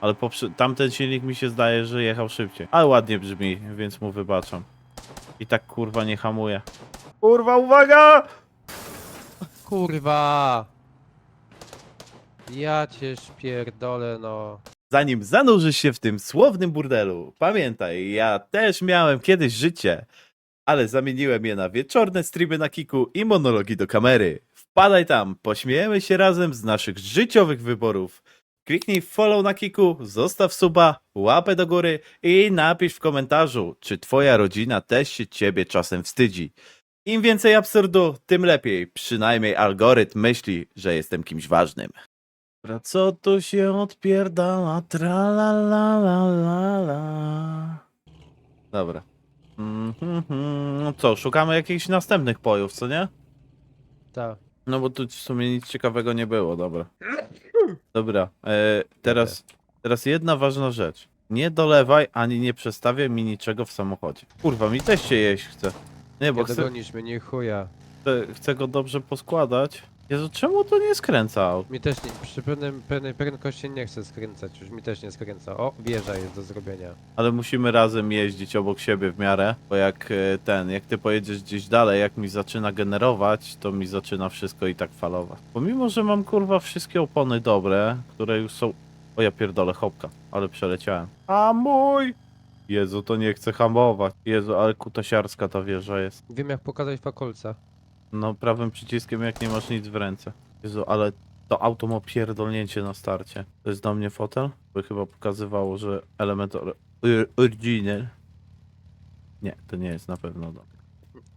Ale poprze- tamten silnik mi się zdaje, że jechał szybciej. Ale ładnie brzmi, więc mu wybaczam. I tak kurwa nie hamuje. Kurwa, uwaga! Kurwa! Ja cię szpierdolę, no. Zanim zanurzysz się w tym słownym burdelu, pamiętaj, ja też miałem kiedyś życie, ale zamieniłem je na wieczorne streamy na Kiku i monologi do kamery. Wpadaj tam, pośmiejemy się razem z naszych życiowych wyborów. Kliknij follow na Kiku, zostaw suba, łapę do góry i napisz w komentarzu, czy twoja rodzina też się ciebie czasem wstydzi. Im więcej absurdu, tym lepiej. Przynajmniej algorytm myśli, że jestem kimś ważnym. Dobra, co tu się odpierdala? Tra la la la la la. Dobra. Mhm, No co, szukamy jakichś następnych pojów, co nie? Tak. No bo tu w sumie nic ciekawego nie było, dobra. Dobra, e, teraz, teraz jedna ważna rzecz. Nie dolewaj ani nie przestawiaj mi niczego w samochodzie. Kurwa, mi też się jeść chce. Nie, bo Nie chcę, dogonisz mnie, nie chuja. chcę, chcę go dobrze poskładać. Jezu, czemu to nie skręca aut? Mi też nie, przy pewnym, pewnej prędkości nie chcę skręcać, już mi też nie skręca. O, wieża jest do zrobienia. Ale musimy razem jeździć obok siebie w miarę, bo jak e, ten, jak ty pojedziesz gdzieś dalej, jak mi zaczyna generować, to mi zaczyna wszystko i tak falować. Pomimo, że mam kurwa wszystkie opony dobre, które już są... O ja pierdolę, hopka, ale przeleciałem. A mój! Jezu, to nie chcę hamować. Jezu, ale kutasiarska ta wieża jest. Wiem jak pokazać fakolca. No prawym przyciskiem jak nie masz nic w ręce. Jezu, ale to auto ma pierdolnięcie na starcie. To jest do mnie fotel? Bo chyba pokazywało, że element or- original. Nie, to nie jest na pewno do.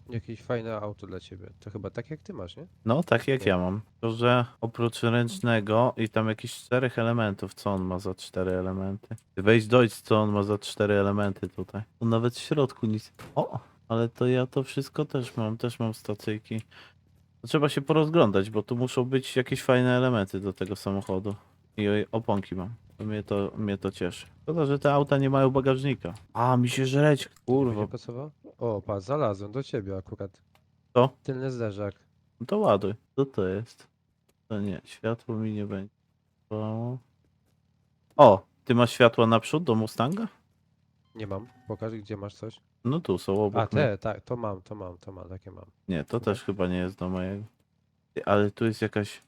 Jakieś fajne auto dla ciebie. To chyba tak jak ty masz, nie? No, tak jak ja mam. To, że oprócz ręcznego i tam jakichś czterech elementów, co on ma za cztery elementy? Wejdź dojść, co on ma za cztery elementy tutaj. Tu nawet w środku nic. O, ale to ja to wszystko też mam, też mam stacyjki. Trzeba się porozglądać, bo tu muszą być jakieś fajne elementy do tego samochodu. I oponki mam. To mnie to, mnie to cieszy. Szkoda, że te auta nie mają bagażnika. A, mi się żreć, kurwa. Będzie pasował? O, pa, znalazłem do ciebie akurat. Co? Tylny zderzak. No to ładuj. Co to jest? To nie, światło mi nie będzie. O, o ty masz światło naprzód do Mustanga? Nie mam. Pokaż, gdzie masz coś. No tu są obok A, mnie. te, tak, to mam, to mam, to mam, takie mam. Nie, to też chyba nie jest do mojego. Ty, Ale tu jest jakaś,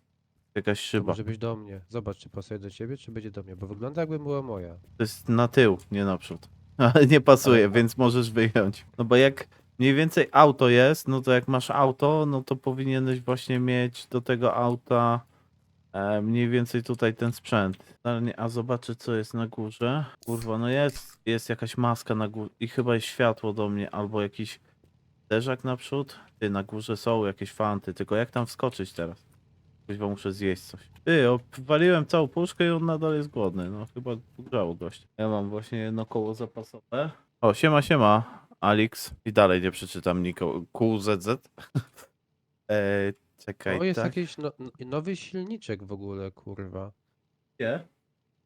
jakaś To szyba. może być do mnie. Zobacz, czy pasuje do ciebie, czy będzie do mnie, bo wygląda jakby była moja. To jest na tył, nie naprzód. Ale nie pasuje, Ale- więc możesz wyjąć. No bo jak mniej więcej auto jest, no to jak masz auto, no to powinieneś właśnie mieć do tego auta e, mniej więcej tutaj ten sprzęt. Nie, a zobaczę co jest na górze. Kurwa, no jest, jest jakaś maska na górze i chyba jest światło do mnie, albo jakiś derzak naprzód. Ty, na górze są jakieś fanty, tylko jak tam wskoczyć teraz? Chyba muszę zjeść coś. Ty, waliłem całą puszkę i on nadal jest głodny. No chyba grzało gość. Ja mam właśnie jedno koło zapasowe. O, siema, siema, Alex. I dalej nie przeczytam Niko. QZZ. eee, czekaj, O, jest tak? jakiś no, nowy silniczek w ogóle, kurwa. Gdzie?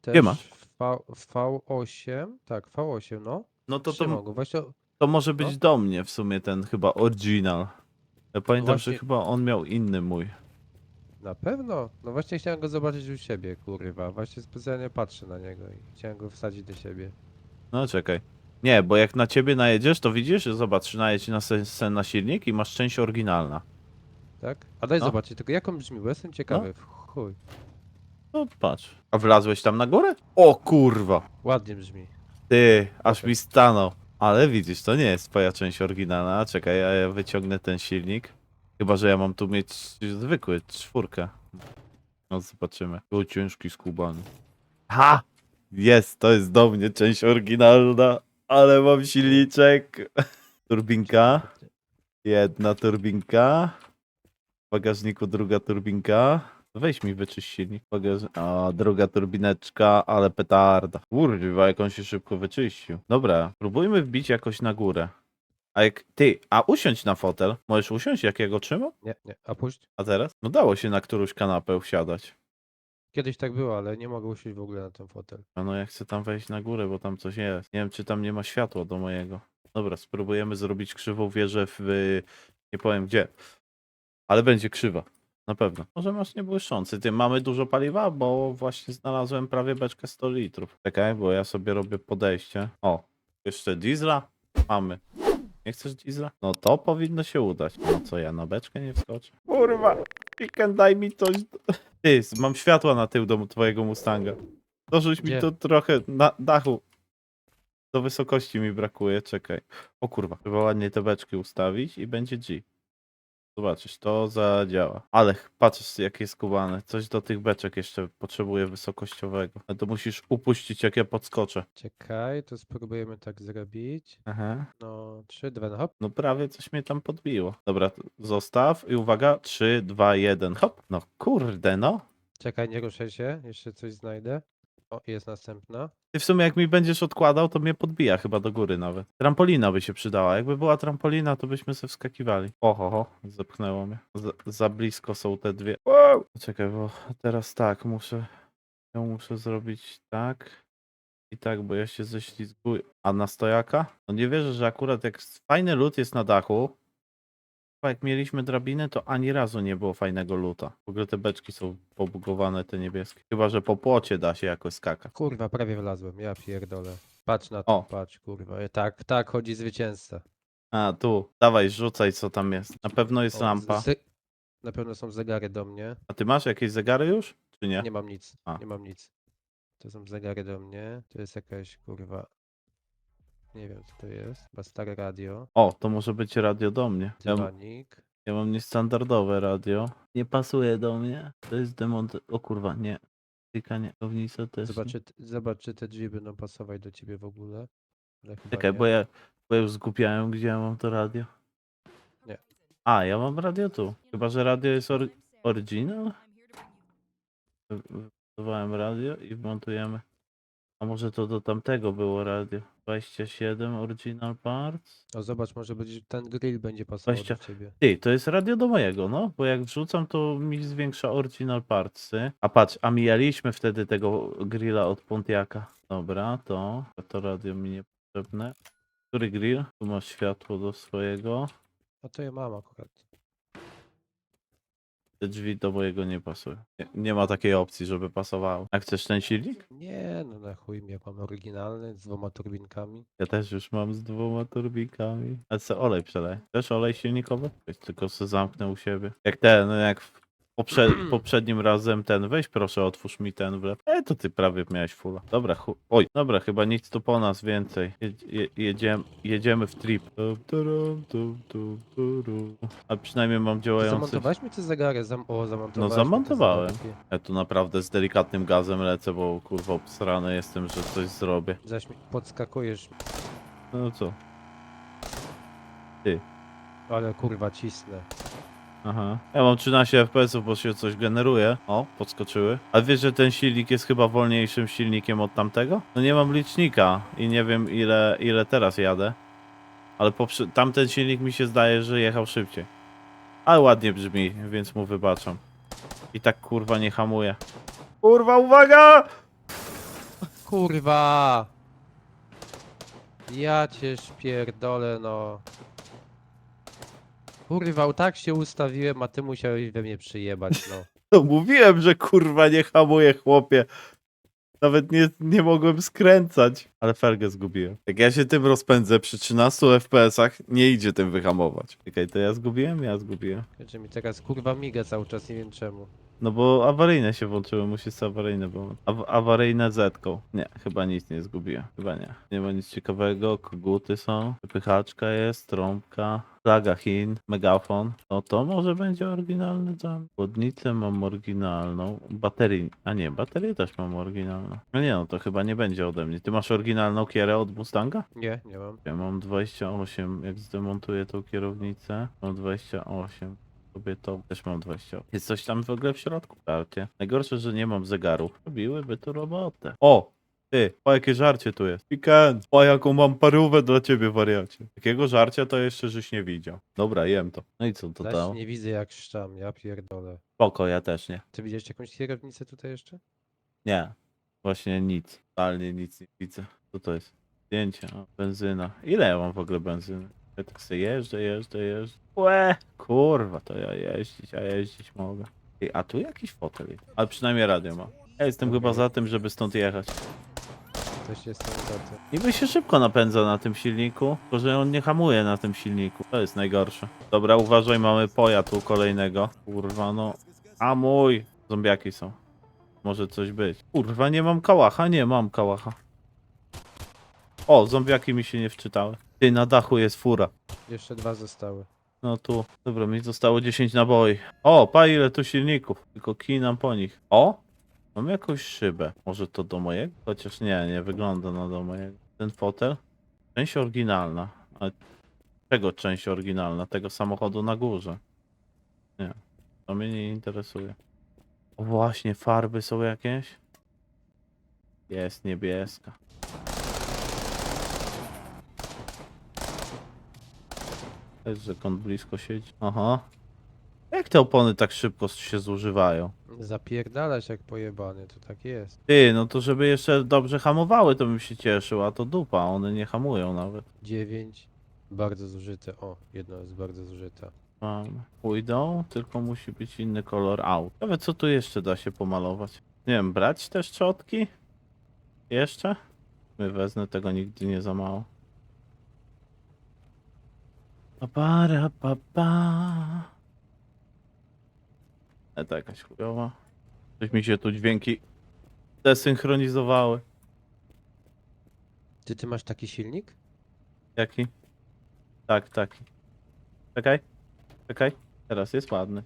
Też masz? V, V8? Tak, V8, no. No to, to, go. Właśnie, to może być no. do mnie w sumie ten chyba original. Ja pamiętam, Właśnie- że chyba on miał inny mój. na pewno. No właśnie chciałem go zobaczyć u siebie, kurwa. Właśnie specjalnie patrzę na niego i chciałem go wsadzić do siebie. No czekaj. Nie, bo jak na ciebie najedziesz, to widzisz, zobacz, najedź na sen, sen na silnik i masz część oryginalna. Tak? A daj No. zobaczyć, tylko jak on brzmi, bo jestem ciekawy. W Chuj. No patrz. A wlazłeś tam na górę? O kurwa. Ładnie brzmi. Ty, aż mi stanął. Ale widzisz, to nie jest twoja część oryginalna. Czekaj, a ja wyciągnę ten silnik. Chyba, że ja mam tu mieć zwykły, czwórkę. No zobaczymy. O, ciężki skubany. Ha! Jest, to jest do mnie część oryginalna. Ale mam silniczek. Turbinka. Jedna turbinka. W bagażniku druga turbinka. Weź mi wyczyść silnik. Bagaż... A, druga turbineczka, ale petarda. Kurwa, jak on się szybko wyczyścił. Dobra, próbujmy wbić jakoś na górę. A jak ty, a usiądź na fotel. Możesz usiąść, jak ja go trzymam? Nie, nie. A puść. A teraz? No dało się na którąś kanapę wsiadać. Kiedyś tak było, ale nie mogę usiąść w ogóle na ten fotel. A no ja chcę tam wejść na górę, bo tam coś jest. Nie wiem, czy tam nie ma światła do mojego. Dobra, spróbujemy zrobić krzywą wieżę w... Nie powiem gdzie. Ale będzie krzywa. Na pewno. Może masz niebłyszczący. Ty, mamy dużo paliwa, bo właśnie znalazłem prawie beczkę 100 litrów. Czekaj, bo ja sobie robię podejście. O, jeszcze diesla? Mamy. Nie chcesz diesla? No to powinno się udać. No co, ja na beczkę nie wskoczę? Kurwa, Chicken, daj mi coś. do- Ty, mam światła na tył do twojego Mustanga. Dorzuć mi Gdzie? to trochę na dachu. Do wysokości mi brakuje, czekaj. O kurwa, trzeba ładnie te beczki ustawić i będzie G. Zobaczysz, to zadziała. Ale patrz, jak jest kubane. Coś do tych beczek jeszcze potrzebuje wysokościowego. Ale to musisz upuścić, jak ja podskoczę. Czekaj, to spróbujemy tak zrobić. Aha. No, 3, 2, no hop. No prawie coś mnie tam podbiło. Dobra, zostaw i uwaga. 3, 2, 1, hop. No kurde, no. Czekaj, nie ruszaj się, jeszcze coś znajdę. O, jest następna. Ty w sumie jak mi będziesz odkładał, to mnie podbija chyba do góry nawet. Trampolina by się przydała. Jakby była trampolina, to byśmy se wskakiwali. Oho, ho, zepchnęło mnie. Za, za blisko są te dwie. Wow! Czekaj, bo teraz tak, muszę... Ja muszę zrobić tak i tak, bo ja się ześlizguję. A na stojaka? No nie wierzę, że akurat jak fajny lód jest na dachu, chyba jak mieliśmy drabinę, to ani razu nie było fajnego luta. W ogóle te beczki są pobugowane, te niebieskie. Chyba, że po płocie da się jakoś skakać. Kurwa, prawie wlazłem, ja pierdolę. Patrz na to, O. patrz, kurwa. E, Tak, tak chodzi zwycięzca. A, tu. Dawaj, rzucaj, co tam jest. Na pewno jest lampa. z- Na pewno są zegary do mnie. A ty masz jakieś zegary już? Czy nie? Nie mam nic, A. nie mam nic. To są zegary do mnie. To jest jakaś kurwa. Nie wiem co to jest. Chyba stare radio. O, to może być radio do mnie. Ja, Dywanik. ja mam niestandardowe radio. Nie pasuje do mnie. To jest demont... O kurwa, nie. Tykanie. Kownica też. nie. Zobacz, czy, zobacz, czy te drzwi będą pasować do ciebie w ogóle. Ale chyba Czekaj, nie. bo ja, bo ja już zgubiałem, gdzie ja mam to radio. Nie. A, ja mam radio tu. Chyba, że radio jest or original? Wy- radio i wmontujemy. A może to do tamtego było radio? 27 original parts? O, zobacz, może być, ten grill będzie pasował Dwadzieścia- do ciebie. Ty, to jest radio do mojego, no, bo jak wrzucam, to mi zwiększa original partsy. A patrz, a mijaliśmy wtedy tego grilla od Pontiaka. Dobra, to, to radio mi niepotrzebne. Który grill? Tu masz światło do swojego. A to ja mam akurat. Te drzwi do mojego nie pasują. Nie, nie ma takiej opcji, żeby pasowało. A chcesz ten silnik? Nie, no na chuj mnie, jak mam oryginalny z dwoma turbinkami. Ja też już mam z dwoma turbikami. A co, olej przelej. Też olej silnikowy? Tylko se zamknę u siebie. Jak ten, jak w poprze poprzednim razem ten, weź proszę otwórz mi ten wlep. E, to ty prawie miałeś fulla. Dobra, oj, dobra, chyba nic tu po nas więcej. Je je jedziemy, jedziemy w trip. A przynajmniej mam Ty działający... zamontowałeś mi te zegary? Zam o, zamontowałeś te zamontowałem. Ja tu naprawdę z delikatnym gazem lecę, bo kurwa obsrany jestem, że coś zrobię. Zaś mi podskakujesz, No co? ale kurwa cisnę. Aha. Ja mam 13 FPS, bo się coś generuje. O, podskoczyły. A wiesz, że ten silnik jest chyba wolniejszym silnikiem od tamtego? No nie mam licznika i nie wiem ile, ile teraz jadę. Ale poprze- tamten silnik mi się zdaje, że jechał szybciej. Ale ładnie brzmi, więc mu wybaczam. I tak kurwa nie hamuje. Kurwa, uwaga! Kurwa! Ja cię pierdolę, no. Kurwa, tak się ustawiłem, a ty musiałeś we mnie przyjebać, no. No mówiłem, że kurwa nie hamuje chłopie. Nawet nie, nie mogłem skręcać. Ale felgę zgubiłem. Jak ja się tym rozpędzę przy 13 FPS-ach, nie idzie tym wyhamować. Czekaj, to ja zgubiłem? Ja zgubiłem. Że mi teraz kurwa miga cały czas, nie wiem czemu. No bo awaryjne się włączyły, musi być awaryjne, bo aw awaryjne zetką. Nie, chyba nic nie zgubiłem. Chyba nie. Nie ma nic ciekawego, koguty są, wypychaczka jest, trąbka, flaga Chin, megafon. No to może będzie oryginalny jam. Chłodnicę mam oryginalną, baterii, a nie, baterię też mam oryginalną. No nie no, to chyba nie będzie ode mnie. Ty masz oryginalną kierę od Mustanga? Nie, nie mam. Ja mam 28, jak zdemontuję tą kierownicę, mam 28. To też mam 20. Jest coś tam w ogóle w środku karcie. Najgorsze, że nie mam zegarów. Robiłyby tu robotę. O! Ty, o jakie żarcie tu jest. Weekend. O jaką mam parówę dla ciebie, wariacie. Takiego żarcia to jeszcze żeś nie widział. Dobra, jem to. No i co to Zaś dało? nie widzę jak szczam, ja pierdolę. Spoko, ja też nie. Ty widziałeś jakąś kierownicę tutaj jeszcze? Nie. Właśnie nic. Totalnie nic nie widzę. Co to jest? Zdjęcie. O, benzyna. Ile ja mam w ogóle benzyny? Ja tak sobie jeżdżę, jeżdżę, jeżdżę. Łe, kurwa, to ja jeździć, a jeździć mogę. Ej, a tu jakiś fotel jest. Ale przynajmniej radio ma. Ja jestem chyba za tym, żeby stąd jechać. Coś jest tam za tym. Niby się szybko napędza na tym silniku, tylko że on nie hamuje na tym silniku. To jest najgorsze. Dobra, uważaj, mamy poja tu kolejnego. Kurwa, no. A mój! Zombiaki są. Może coś być. Kurwa, nie mam kałacha? Nie, mam kałacha. O, zombiaki mi się nie wczytały. Ty, na dachu jest fura. Jeszcze dwa zostały. No tu. Dobra, mi zostało 10 naboi. O, pa ile tu silników. Tylko kinam po nich. O! Mam jakąś szybę. Może to do mojego? Chociaż nie, nie wygląda na do mojego. Ten fotel? Część oryginalna. Ale czego część oryginalna? Tego samochodu na górze. Nie. To mnie nie interesuje. O właśnie, farby są jakieś? Jest niebieska. Też, że kąt blisko siedzi. Aha. Jak te opony tak szybko się zużywają? Zapierdalać jak pojebany, to tak jest. Ty, no to żeby jeszcze dobrze hamowały, to bym się cieszył, a to dupa, one nie hamują nawet. Dziewięć. Bardzo zużyte. O, jedno jest bardzo zużyte. Mam. Pójdą, tylko musi być inny kolor aut. Nawet co tu jeszcze da się pomalować? Nie wiem, brać te szczotki? Jeszcze? My wezmę tego nigdy nie za mało. Pa, para, pa, pa. E, to jakaś chujowa. Coś mi się tu dźwięki desynchronizowały. Ty, ty masz taki silnik? Jaki? Tak, taki. Czekaj. Czekaj. Teraz jest ładny.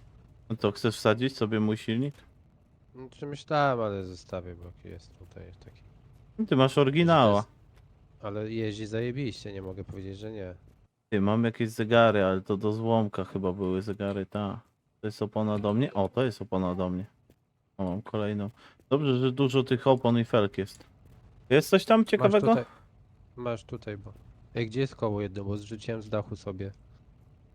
No to chcesz wsadzić sobie mój silnik? No, czy myślałem, ale zostawię, bo jest tutaj taki. Ty masz oryginała. Ale jeździ zajebiście, nie mogę powiedzieć, że nie. Ty, mam jakieś zegary, ale to do złomka chyba były zegary, ta. To jest opona do mnie? O, to jest opona do mnie. O, mam kolejną. Dobrze, że dużo tych opon i felk jest. Jest coś tam Masz ciekawego? tutaj, masz tutaj, bo... Ej, gdzie jest koło jedno, bo zrzuciłem z dachu sobie.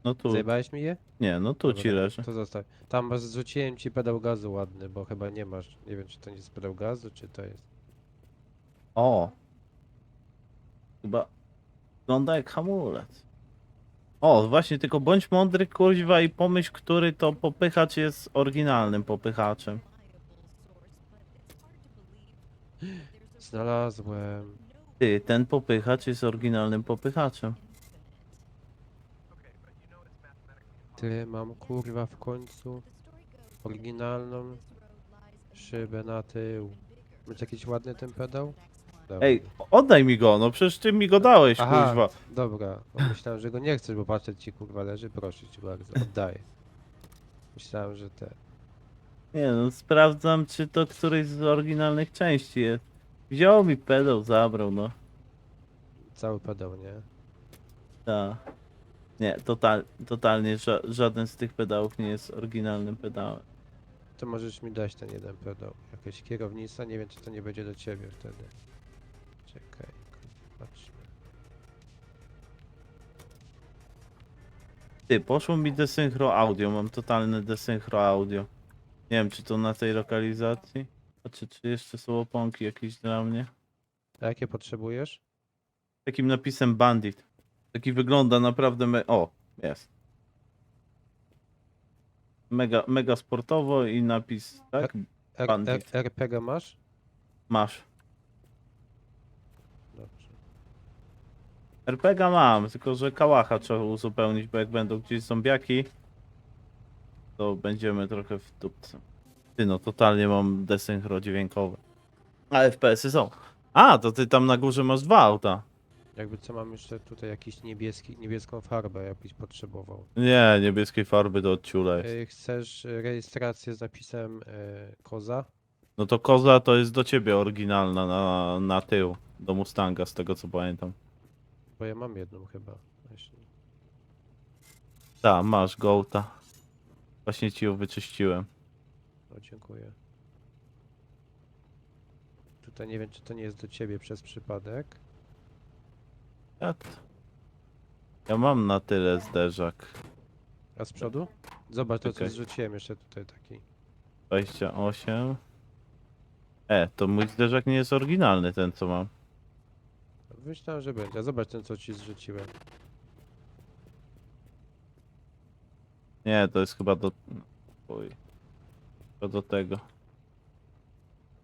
No tu. Zajebałeś mi je? Nie, no tu ci Dobra, leży. To zostaw. Tam masz, zrzuciłem ci pedał gazu ładny, bo chyba nie masz. Nie wiem, czy to nie jest pedał gazu, czy to jest... O! Chyba wygląda jak hamulec. O, właśnie, tylko bądź mądry, kuźwa, i pomyśl, który to popychacz jest oryginalnym popychaczem. Znalazłem. Ty, ten popychacz jest oryginalnym popychaczem. Ty, mam kurwa w końcu oryginalną szybę na tył. Masz jakiś ładny ten pedał? Dobra. Ej, oddaj mi go, no przecież ty mi go dałeś, Aha. kuźwa. Dobra, bo myślałem, że go nie chcesz, bo patrzeć ci kurwa leży, proszę cię bardzo, oddaję. Myślałem, że te. Nie no, sprawdzam, czy to któryś z oryginalnych części jest. Wziął mi pedał, zabrał, no. Cały pedał, nie? Tak. Nie, total, totalnie ża żaden z tych pedałów nie jest oryginalnym pedałem. To możesz mi dać ten jeden pedał. Jakaś kierownica, nie wiem czy to nie będzie do ciebie wtedy. Czekaj, patrzmy. Ty, poszło mi desynchro audio, mam totalne desynchro audio. Nie wiem, czy to na tej lokalizacji? A czy, czy jeszcze są oponki jakieś dla mnie? A jakie potrzebujesz? Takim napisem Bandit. Taki wygląda naprawdę me... O, jest. Mega, mega sportowo i napis, tak? R R Bandit. RPG masz? Masz. Dobrze. RPG mam, tylko że kałacha trzeba uzupełnić, bo jak będą gdzieś zombiaki, to będziemy trochę w dupce. Ty no, totalnie mam desynchro dźwiękowe. A FPS-y są. A, to ty tam na górze masz dwa auta. Jakby co mam jeszcze tutaj jakiś niebieski, niebieską farbę jakbyś potrzebował. Nie, niebieskiej farby do odciula jest. Y, Chcesz y, rejestrację z napisem y, koza? No to koza to jest do ciebie oryginalna na, na tył. Do Mustanga, z tego co pamiętam. Bo ja mam jedną chyba. Właśnie. Tak, masz gołta. Właśnie ci ją wyczyściłem. O, dziękuję. Tutaj nie wiem, czy to nie jest do ciebie przez przypadek. Ja, t- ja mam na tyle zderzak. A z przodu? Zobacz, to Czekaj. co zrzuciłem jeszcze tutaj taki. 28. E, to mój zderzak nie jest oryginalny, ten co mam. Myślałem, że będzie. Zobacz ten, co ci zrzuciłem. Nie, to jest chyba do... Oj. Chyba do tego.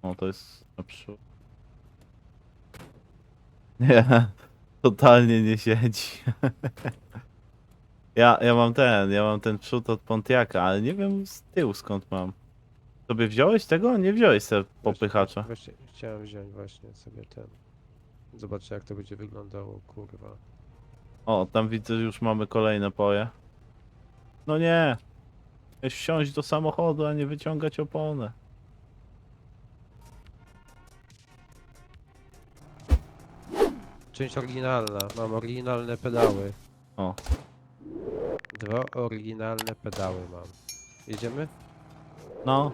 O, to jest na przód. Nie, totalnie nie siedzi. Ja, ja mam ten, ja mam ten przód od Pontiaka, ale nie wiem z tyłu skąd mam. Sobie wziąłeś tego? Nie wziąłeś sobie popychacza. Właśnie chciałem wziąć właśnie sobie ten. Zobaczę jak to będzie wyglądało, kurwa. O, tam widzę, że już mamy kolejne poje. No nie! Jest wsiąść do samochodu, a nie wyciągać opony. Część oryginalna. Mam oryginalne pedały. O. Dwa oryginalne pedały mam. Jedziemy? No.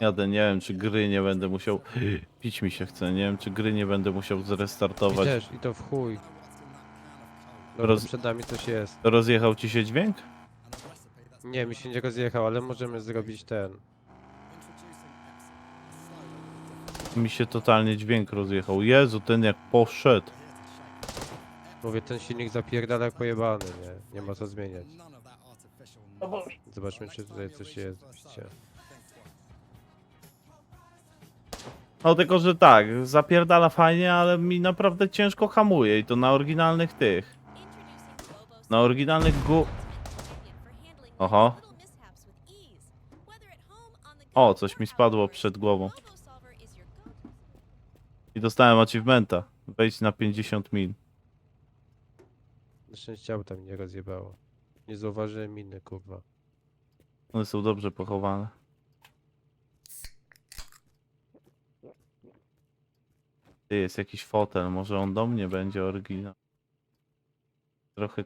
Jadę, nie wiem czy gry nie będę musiał... Pić mi się chce, nie wiem czy gry nie będę musiał zrestartować. też, i to w chuj. Dobra, Roz- przed nami coś jest. Rozjechał ci się dźwięk? Nie, mi się nie rozjechał, ale możemy zrobić ten. Mi się totalnie dźwięk rozjechał. Jezu, ten jak poszedł. Mówię, ten silnik zapierdala jak pojebany, nie? Nie ma co zmieniać. Zobaczmy, czy tutaj coś jest. Widzicie. No tylko, że tak, zapierdala fajnie, ale mi naprawdę ciężko hamuje i to na oryginalnych tych. Na oryginalnych gu... Oho. O, coś mi spadło przed głową. I dostałem achievementa. Wejdź na 50 mil. Na szczęście auta mnie nie rozjebało. Nie zauważyłem miny, kurwa. One są dobrze pochowane. Ty, jest jakiś fotel, może on do mnie będzie oryginał. Trochę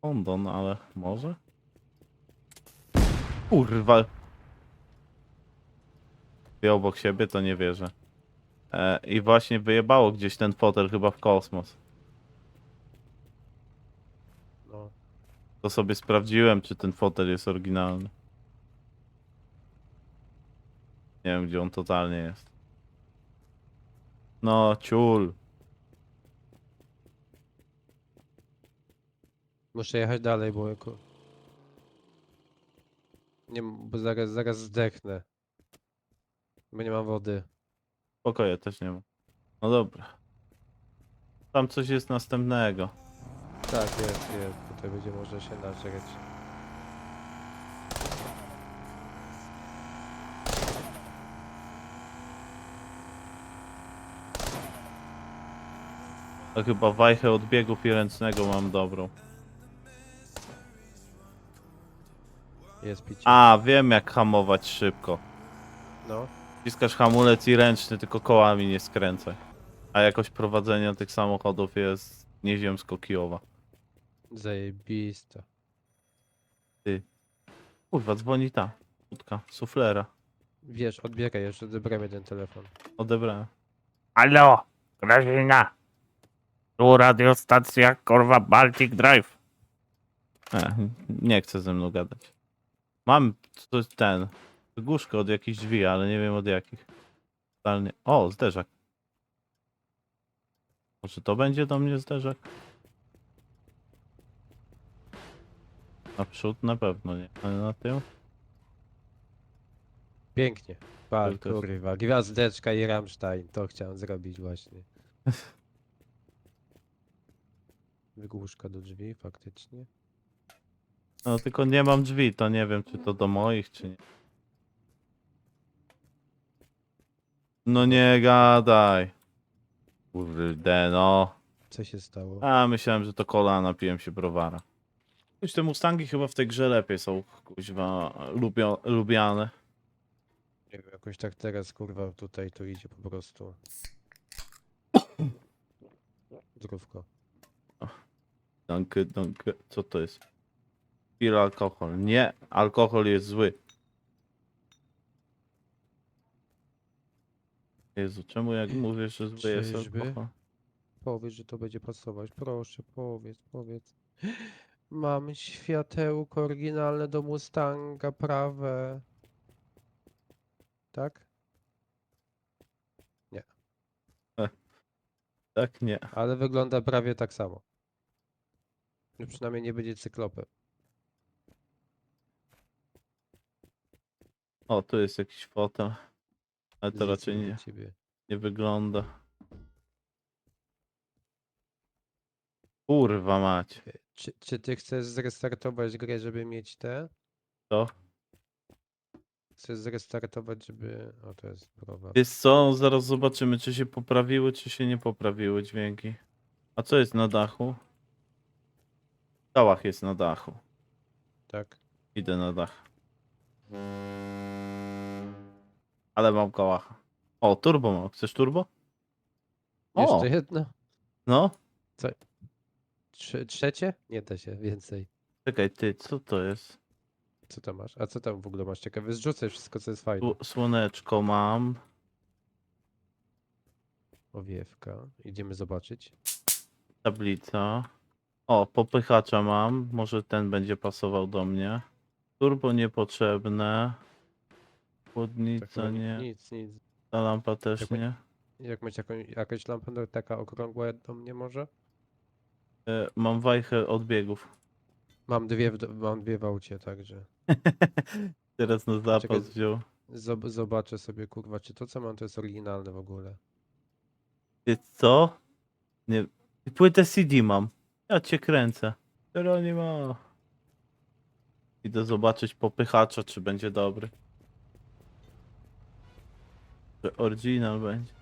kondon, ale może? Kurwa. Ty obok siebie, to nie wierzę. E, I właśnie wyjebało gdzieś ten fotel chyba w kosmos. No. To sobie sprawdziłem, czy ten fotel jest oryginalny. Nie wiem, gdzie on totalnie jest. No, ciul. Muszę jechać dalej, bo jako... Nie, bo zaraz, zaraz zdechnę. Bo nie mam wody. Pokoje też nie ma. No dobra. Tam coś jest następnego. Tak, jest, jest. Tutaj będzie można się naczekać. To chyba wajchę od biegów i ręcznego mam dobrą. Jest picie. A, wiem jak hamować szybko. No. Wciskasz hamulec i ręczny, tylko kołami nie skręcaj. A jakość prowadzenia tych samochodów jest nieziemsko-kijowa. Zajebista. Kurwa, dzwoni ta. Łódka, suflera. Wiesz, odbieraj, jeszcze odebrałem jeden telefon. Odebrałem. Halo, Grażyna. Tu radiostacja, kurwa, Baltic Drive. E, nie chce ze mną gadać. Mam coś ten. Wygłuszkę od jakichś drzwi, ale nie wiem od jakich. Totalnie. O, zderzak. Może to będzie do mnie zderzak? Naprzód na pewno nie, ale na tył? Pięknie. Pal, kurwa. Gwiazdeczka i Rammstein. To chciałem zrobić właśnie. Wygłuszka do drzwi, faktycznie. No tylko nie mam drzwi, to nie wiem czy to do moich, czy nie. No nie gadaj. Kurde no. Co się stało? A, myślałem, że to kola, napiłem się browara. Już te Mustangi chyba w tej grze lepiej są, kuźwa, lubio, lubiane. Nie wiem, jakoś tak teraz, kurwa, tutaj to idzie po prostu. Zdrówko. Danke, danke. Co to jest? Pil alkohol. Nie, alkohol jest zły. Jezu, czemu jak mówisz, że zły jest Czyżby? alkohol? Powiedz, że to będzie pasować. Proszę, powiedz, powiedz. Mamy światełko oryginalne do Mustanga, prawe. Tak? Tak, nie. Ale wygląda prawie tak samo. No przynajmniej nie będzie cyklopem. O, tu jest jakiś fotel. Ale to raczej nie, Ciebie. nie wygląda. Kurwa mać. Czy, czy ty chcesz zrestartować grę, żeby mieć te? Co? Chcesz zrestartować, żeby... O, to jest browar. Wiesz co, zaraz zobaczymy, czy się poprawiły, czy się nie poprawiły dźwięki. A co jest na dachu? Kałach jest na dachu. Tak? Idę na dach. Ale mam kałacha. O, turbo mam. Chcesz turbo? O! Jeszcze jedno? No. Trze trzecie? Nie da się, więcej. Czekaj, ty, co to jest? Co tam masz? A co tam w ogóle masz ciekawe? Zrzucaj wszystko, co jest fajne. Sł- Słoneczko mam. Owiewka. Idziemy zobaczyć. Tablica. O, popychacza mam. Może ten będzie pasował do mnie. Turbo niepotrzebne. Tak, Chłodnica chyba ni- nie. Nic, nic. Ta lampa też nie. Jak masz jakąś, no, taka okrągła do mnie może? E, Mam wajchę odbiegów. Mam dwie, w, do- mam dwie w aucie, także. Teraz na zapas Czekaj. wziął. Zob zobaczę sobie, kurwa, czy to, co mam, to jest oryginalne w ogóle. Ty co? Nie. Płytę CD mam. Ja cię kręcę. ma. Idę zobaczyć popychacza, czy będzie dobry. Że oryginal będzie.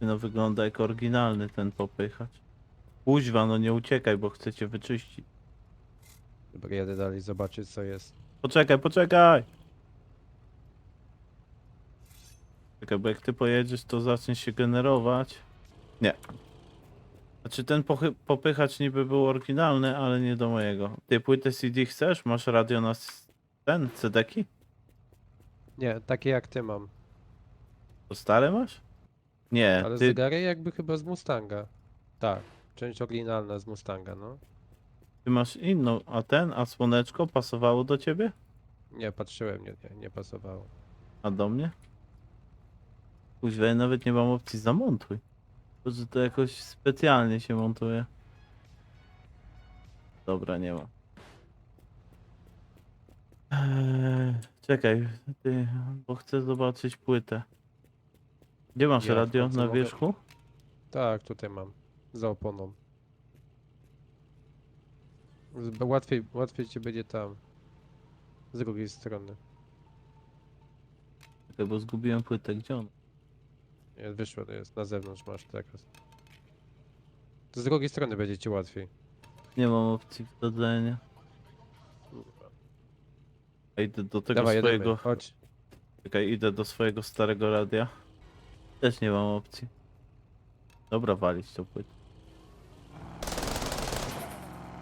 Ty, No wygląda jak oryginalny ten popychacz. Kuźwa, no nie uciekaj, bo chcę cię wyczyścić. Dobra, jadę dalej zobaczyć, co jest. Poczekaj, poczekaj! Czekaj, bo jak ty pojedziesz, to zacznie się generować. Nie. Znaczy ten pochy- popychacz niby był oryginalny, ale nie do mojego. Ty płytę CD chcesz? Masz radio na s- ten, CD-ki? Nie, takie jak ty mam. To stare masz? Nie, Ale ty, zegary jakby chyba z Mustanga. Tak, część oryginalna z Mustanga, no. ty masz inną, a ten, a słoneczko pasowało do ciebie? Nie, patrzyłem, nie, nie, nie pasowało. A do mnie? Kuźwa, ja nawet nie mam opcji zamontuj. To, że to jakoś specjalnie się montuje. Dobra, nie mam. Eee, czekaj, ty, bo chcę zobaczyć płytę. Gdzie masz Ja radio? Na mogę- wierzchu? Tak, tutaj mam. Za oponą. Z- Łatwiej, łatwiej ci będzie tam. Z drugiej strony. Czekaj, bo zgubiłem płytę. Gdzie on? Nie, wyszło, to jest na zewnątrz masz teraz. To z drugiej strony będzie ci łatwiej. Nie mam opcji wsadzenia. A Idę do tego Dawaj, swojego... jedziemy, chodź. Czekaj, idę do swojego starego radia. Też nie mam opcji. Dobra, walić tą płytę.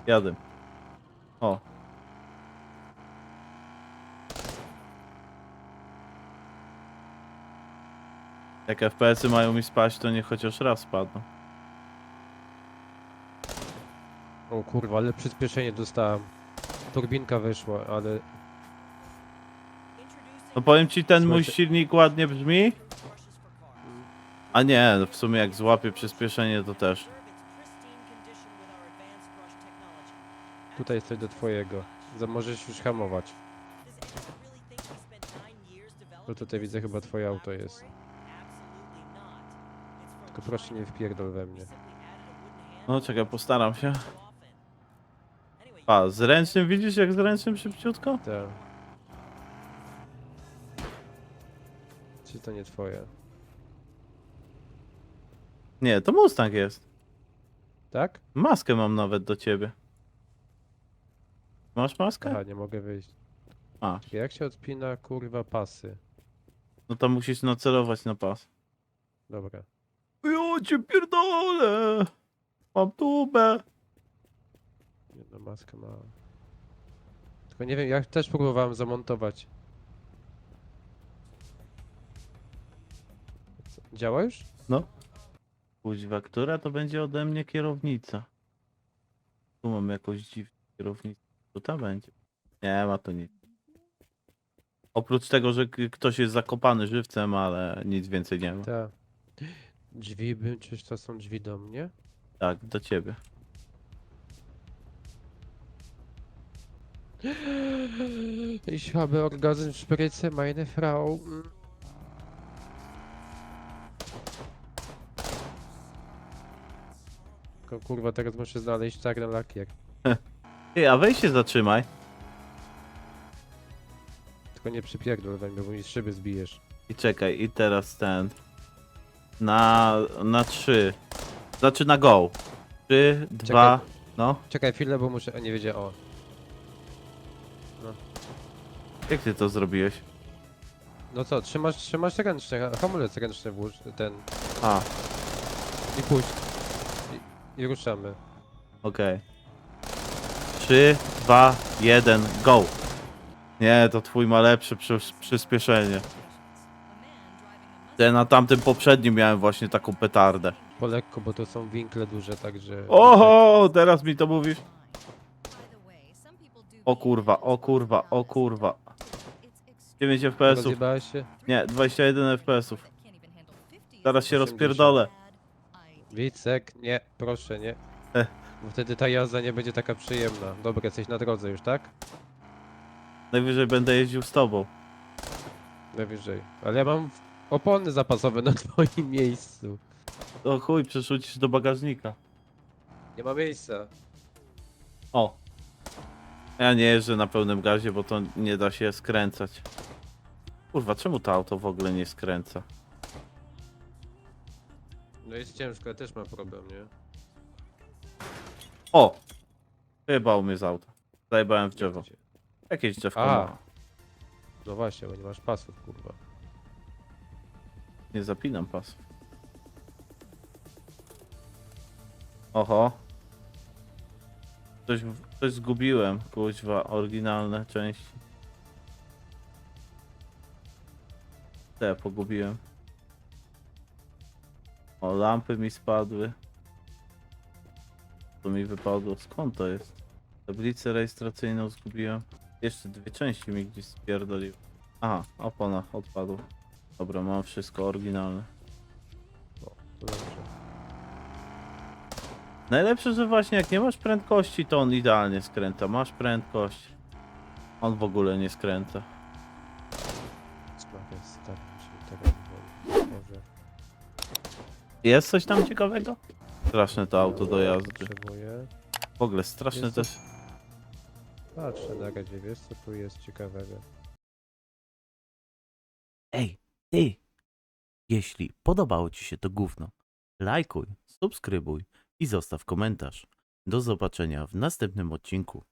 Jadę. O. Jak FPS-y mają mi spaść, to nie chociaż raz spadną. O kurwa, ale przyspieszenie dostałem. Turbinka wyszła, ale No powiem ci, ten mój Słuchajcie- silnik ładnie brzmi. A nie, no w sumie jak złapię przyspieszenie, to też. tutaj jest coś do twojego. Za- Możesz już hamować. Bo tutaj widzę chyba twoje auto jest. Tylko proszę nie wpierdol we mnie. No czekaj, postaram się. A, z ręcznym widzisz jak z ręcznym szybciutko? Tak. Czy to nie twoje? Nie, to Mustang jest. Tak? Maskę mam nawet do ciebie. Masz maskę? Aha, nie mogę wyjść. Masz. Jak się odpina kurwa pasy? No to musisz nacelować na pas. Dobra. Jo, cię pierdolę! Mam tubę. Jedna maska ma. Tylko nie wiem, ja też próbowałem zamontować. Co, Działa już? Kuźwa, która to będzie ode mnie kierownica? Tu mam jakąś dziwną kierownicę. To ta będzie. Nie ma tu nic. Oprócz tego, że k- ktoś jest zakopany żywcem, ale nic więcej nie ma. Tak. Drzwi, by, czyż to są drzwi do mnie? Tak, do ciebie. Ich habe Orgasmspritze, meine Frau. Mm. Tylko, Kurwa, teraz muszę znaleźć czarny lakier. Ty, a weź się zatrzymaj. Tylko nie przypierdol we mnie, bo mi szyby zbijesz. I czekaj, i teraz ten. Na, na trzy. Znaczy na go. Trzy, dwa, no. Czekaj chwilę, bo muszę... A nie wiedział, o. Jak ty to zrobiłeś? No co, trzymasz, trzymasz ręczny, ha- hamulec ręczny włóż, ten. A, I puść. I, i ruszamy. okej. Trzy, dwa, jeden, go. Nie, to twój ma lepsze przy, przyspieszenie. Ja na tamtym poprzednim miałem właśnie taką petardę. Po lekko, bo to są winkle duże, także... Oho, teraz mi to mówisz? O kurwa, o kurwa, o kurwa. 9 FPS-ów. Rozjebałeś się? Nie, 21 FPS-ów. Zaraz się 80. rozpierdolę. Wicek, nie, proszę, nie. Eh. Bo wtedy ta jazda nie będzie taka przyjemna. Dobra, jesteś na drodze już, tak? Najwyżej będę jeździł z tobą. Najwyżej. Ale ja mam opony zapasowe na twoim miejscu. To chuj, przerzucisz do bagażnika. Nie ma miejsca. O. Ja nie jeżdżę na pełnym gazie, bo to nie da się skręcać. Kurwa, czemu to auto w ogóle nie skręca? No jest ciężko, ja też mam problem, nie? O! Wyjebał mnie z auta. Zajebałem w drzewo. Jakieś drzewko A. ma. No właśnie, bo nie masz pasów, kurwa. Nie zapinam pasów. Oho. Coś, coś zgubiłem, kuźwa, oryginalne części. Te pogubiłem. O, lampy mi spadły. To mi wypadło. Skąd to jest? Tablicę rejestracyjną zgubiłem. Jeszcze dwie części mi gdzieś spierdoliły. Aha, opona odpadła. Dobra, mam wszystko oryginalne. To dobrze. Najlepsze, że właśnie jak nie masz prędkości, to on idealnie skręca. Masz prędkość. On w ogóle nie skręca. Tego wolno. Może Jest coś tam ciekawego? Straszne to auto do jazdy. potrzebuję. W ogóle straszne Jest to jest. Patrzę na razie, wiesz co tu jest ciekawego. Ej, ty! Jeśli podobało Ci się to gówno, lajkuj, subskrybuj i zostaw komentarz. Do zobaczenia w następnym odcinku.